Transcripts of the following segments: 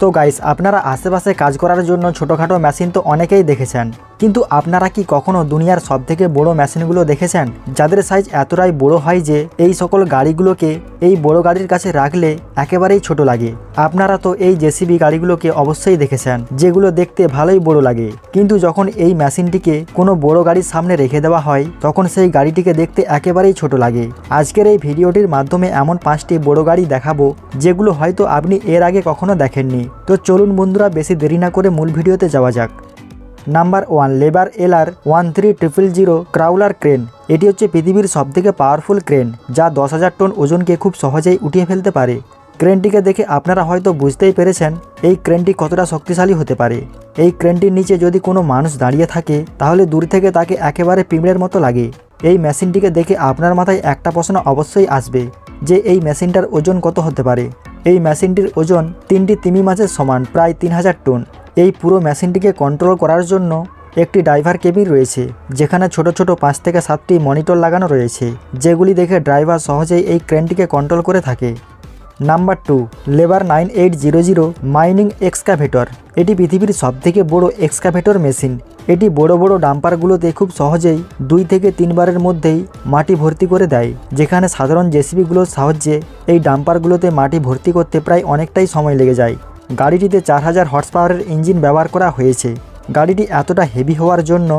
তো গাইস আপনারা আশেপাশে কাজ করার জন্য ছোটোখাটো মেশিন তো অনেকেই দেখেছেন। কিন্তু আপনারা কি কখনো দুনিয়ার সবথেকে বড় মেশিনগুলো দেখেছেন? যাদের সাইজ এতটাই বড় হয় যে এই সকল গাড়িগুলোকে, এই বড় গাড়ির কাছে রাখলে একেবারেই ছোট লাগে। আপনারা তো এই জেসিবি গাড়িগুলোকে অবশ্যই দেখেছেন, যেগুলো দেখতে ভালোই বড় লাগে। কিন্তু যখন এই মেশিনটিকে কোনো বড় গাড়ির সামনে রেখে দেওয়া হয়, তখন সেই গাড়িটিকে দেখতে একেবারেই ছোট লাগে। আজকের এই ভিডিওটির মাধ্যমে এমন পাঁচটি বড় গাড়ি দেখাবো, যেগুলো হয়তো আপনি এর আগে কখনো দেখেননি। তো চলুন বন্ধুরা বেশি দেরি না করে মূল ভিডিওতে যাওয়া যাক। Number one labour LR one three triple zero crawler crane এটি হচ্ছে পৃথিবীর সবথেকে পাওয়ারফুল ক্রেন যা দশ হাজার টন ওজনকে খুব সহজেই উঠিয়ে ফেলতে পারে। ক্রেনটিকে দেখে আপনারা হয়তো বুঝতেই পেরেছেন এই ক্রেনটি কতটা শক্তিশালী হতে পারে। এই ক্রেনটির নিচে যদি কোনো মানুষ দাঁড়িয়ে থাকে, তাহলে দূর থেকে তাকে একেবারে পিঁমড়ের মতো লাগে। এই মেশিনটিকে দেখে আপনার মাথায় একটা প্রশ্ন অবশ্যই আসবে যে এই মেশিনটার ওজন কত হতে পারে। এই মেশিনটির ওজন তিনটি তিমি মাছের সমান, প্রায় তিন হাজার টন। এই পুরো মেশিনটিকে কন্ট্রোল করার জন্য একটি ড্রাইভার কেবিন রয়েছে, যেখানে ছোট ছোট পাঁচ থেকে সাতটি মনিটর লাগানো রয়েছে, যেগুলি দেখে ড্রাইভার সহজেই এই ক্রেনটিকে কন্ট্রোল করে থাকে। Number two, labour nine eight zero zero mining excavator. এটি পৃথিবীর সবথেকে বড় এক্সকাভেটর মেশিন। এটি বড় বড় ডাম্পারগুলোতে খুব সহজেই দুই থেকে তিনবারের মধ্যেই মাটি ভর্তি করে দেয়, যেখানে সাধারণ জেসিবিগুলোর সাহায্যে এই ডাম্পারগুলোতে মাটি ভর্তি করতে প্রায় অনেকটাই সময় লেগে যায়। গাড়িটিতে চার হাজার হর্স পাওয়ারের ইঞ্জিন ব্যবহার করা হয়েছে। গাড়িটি এতটা হেভি হওয়ার জন্য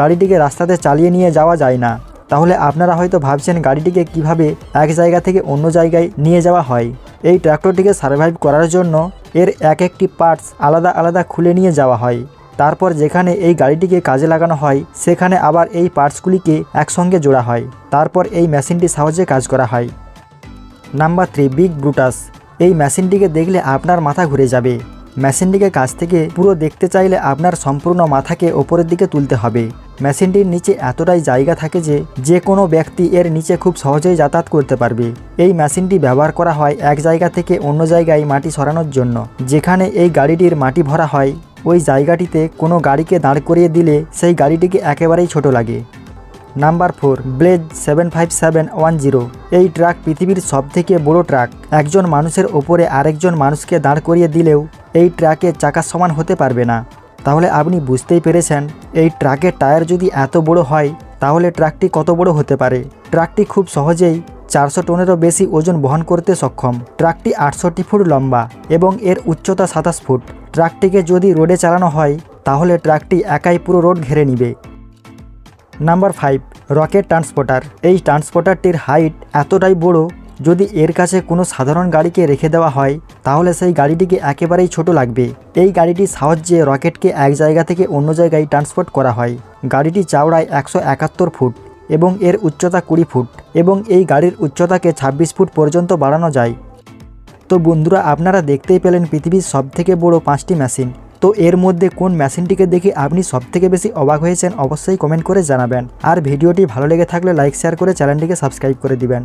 গাড়িটিকে রাস্তাতে চালিয়ে নিয়ে যাওয়া যায় না। তাহলে আপনারা হয়তো ভাবছেন গাড়িটিকে কীভাবে এক জায়গা থেকে অন্য জায়গায় নিয়ে যাওয়া হয়। এই ট্র্যাক্টরটিকে সার্ভাইভ করার জন্য এর এক একটি পার্টস আলাদা আলাদা খুলে নিয়ে যাওয়া হয়। তারপর যেখানে এই গাড়িটিকে কাজে লাগানো হয়, সেখানে আবার এই পার্টসগুলিকে একসঙ্গে জোড়া হয়। তারপর এই মেশিনটির সাহায্যে কাজ করা হয়। নাম্বার থ্রি বিগ ব্রুটাস এই মেশিনটিকে দেখলে আপনার মাথা ঘুরে যাবে। মেশিনটিকে কাছ থেকে পুরো দেখতে চাইলে আপনার সম্পূর্ণ মাথাকে ওপরের দিকে তুলতে হবে। মেশিনটির নিচে এতটাই জায়গা থাকে যে যে কোনো ব্যক্তি এর নিচে খুব সহজেই যাতায়াত করতে পারবে। এই মেশিনটি ব্যবহার করা হয় এক জায়গা থেকে অন্য জায়গায় মাটি সরানোর জন্য। যেখানে এই গাড়িটির মাটি ভরা হয়, ওই জায়গাটিতে কোনো গাড়িকে দাঁড় করিয়ে দিলে সেই গাড়িটিকে একেবারেই ছোট লাগে। Number four Belaz seven five seven one zero. এই ট্রাক পৃথিবীর সবথেকে বড় ট্রাক। একজন মানুষের ওপরে আরেকজন মানুষকে দাঁড় করিয়ে দিলেও এই ট্রাকের চাকা সমান হতে পারবে না। তাহলে আপনি বুঝতেই পেরেছেন, এই ট্রাকের টায়ার যদি এত বড় হয়, তাহলে ট্রাকটি কত বড় হতে পারে? ট্রাকটি খুব সহজেই চারশো টনেরও বেশি ওজন বহন করতে সক্ষম। ট্রাকটি আটষট্টি ফুট লম্বা এবং এর উচ্চতা সাতাশ ফুট। ট্রাকটিকে যদি রোডে চালানো হয়, তাহলে ট্রাকটি একাই পুরো রোড ঘেরে নিবে। Number five, rocket transporter. এই ট্রান্সপোর্টারটির হাইট এতটাই বড়, যদি এর কাছে কোনো সাধারণ গাড়িকে রেখে দেওয়া হয়, তাহলে সেই গাড়িটিকে একেবারেই ছোট লাগবে। এই গাড়িটির সাহায্যে রকেটকে এক জায়গা থেকে অন্য জায়গায় ট্রান্সপোর্ট করা হয়। গাড়িটি চওড়ায় একশো একাত্তর ফুট এবং এর উচ্চতা কুড়ি ফুট এবং এই গাড়ির উচ্চতাকে ছাব্বিশ ফুট পর্যন্ত বাড়ানো যায়। তো বন্ধুরা, আপনারা দেখতেই পেলেন পৃথিবীর সবথেকে বড় পাঁচটি মেশিন। তো এর মধ্যে কোন মেশিনটিকে দেখে আপনি সবথেকে বেশি অবাক হয়েছেন অবশ্যই কমেন্ট করে জানাবেন। আর ভিডিওটি ভালো লেগে থাকলে লাইক, শেয়ার করে চ্যানেলটিকে সাবস্ক্রাইব করে দিবেন।